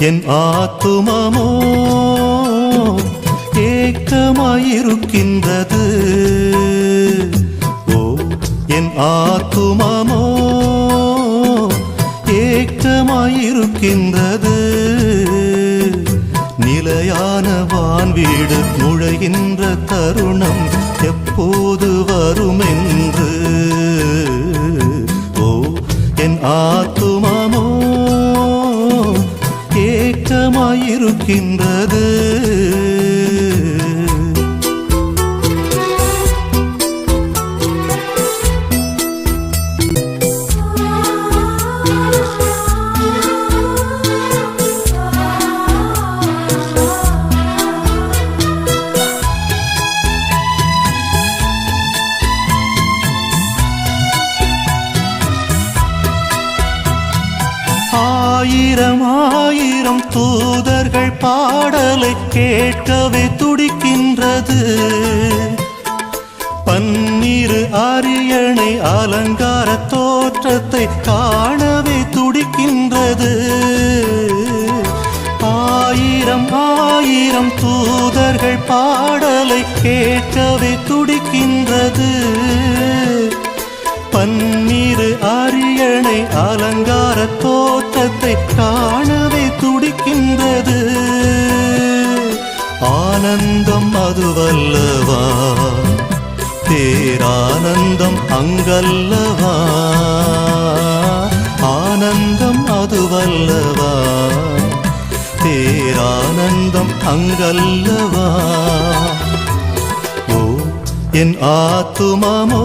என் ஆத்துமமோ ஏக்கமாயிருக்கின்றது. ஓ என் ஆத்துமமோ ஏக்கமாயிருக்கின்றது. நிலையான வான்வீடு நுழைகின்ற தருணம் எப்போது வரும் என்று ஓ என் ஆத்துமமோ இருக்கின்றது ஆயிரமா தூதர்கள் பாடலை கேட்கவே துடிக்கின்றது. பன்னிரு அரியணை அலங்கார தோற்றத்தை காணவே துடிக்கின்றது. ஆயிரம் ஆயிரம் தூதர்கள் பாடலை கேட்கவே துடிக்கின்றது. பன்னிரு அரியணை அலங்கார தோற்றத்தை காணவே அதுவல்லவா பேரானந்தம் அங்கல்லவா? ஆனந்தம் அதுவல்லவா? பேரானந்தம் அங்கல்லவா? ஓ என் ஆத்துமமோ